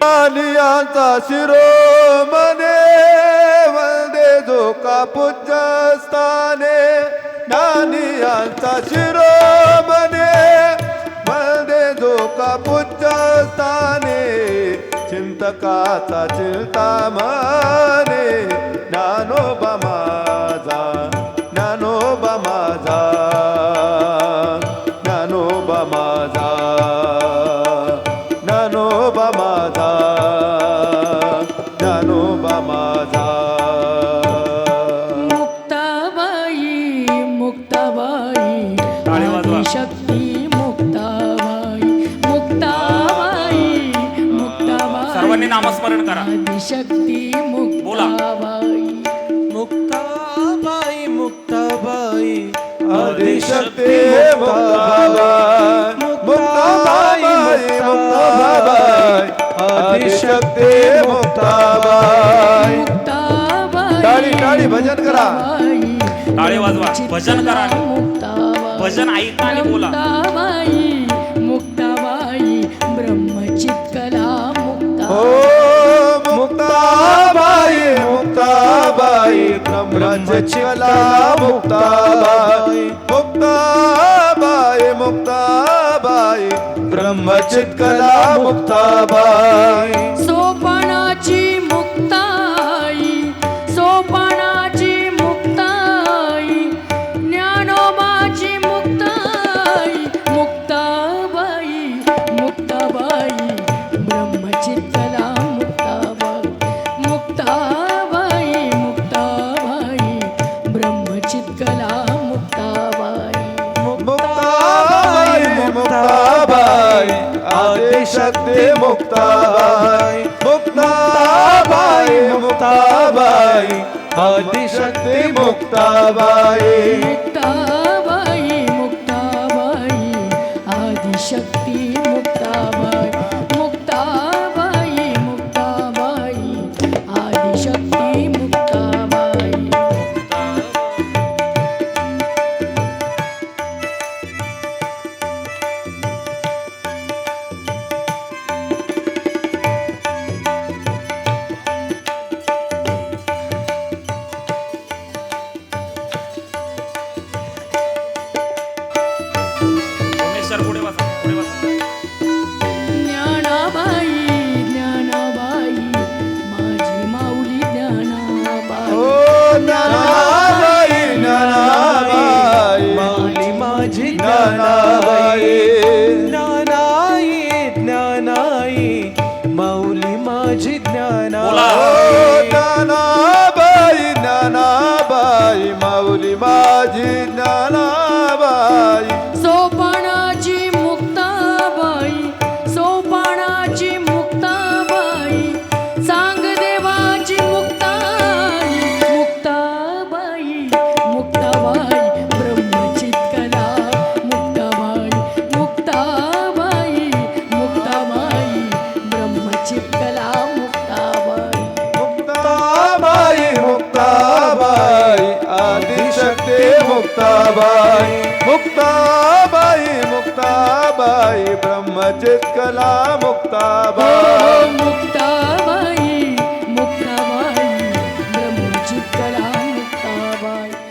मालियांचा शिरोमणे वंदे जो का पूज्य स्थाने शिरो मने वंदे जो का पूज्य स्थाने चिंतकाचा चिंतामणे ज्ञानोबा ज्ञानोबा माझा ज्ञानोबा माझा. मुक्ताबाई मुक्ताबाई टाळी वाजवा. शक्ती मुक्ताबाई मुक्ताबाई मुक्ताबाई. सर्वांनी नामस्मरण करा. आदिशक्ती बोला. मुक्ताबाई. मुक्ताबाई मुक्ताबाई आदिशक्ती मुक्ताबाई. आदिशक्ती मुक्ताबाई मुक्ताबाई टाळी, टाळी, भजन करा. मुक्ताबाई, टाळी वाजवा. भजन करा. मुक्ताबाई भजन ऐका आणि बोला. मुक्ताबाई मुक्ताबाई ब्रह्मचित्कला हो मुक्ता मुक्ताबाई मुक्ताबाई ब्रह्मचिकला मुक्ताबाई मुक्ताबाई मुक्ताबाई ब्रह्मचित्कला मुक्ताबाई सोपानाची मुक्ताई सोपानाची आदिशक्ती मुक्ताबाई मुक्ताबाई मुक्ताबाई आदिशक्ती मुक्ताबाई मुक्ताबाई मुक्ताबाई आदिशक्ती मुक्ताबाई माझी ज्ञानाबाई ज्ञानाई ज्ञानाई. माऊली माझी बोला. ओ ज्ञानाई. मुक्ताबाई मुक्ताबाई मुक्ताबाई ब्रह्मचित कला मुक्ताबाई.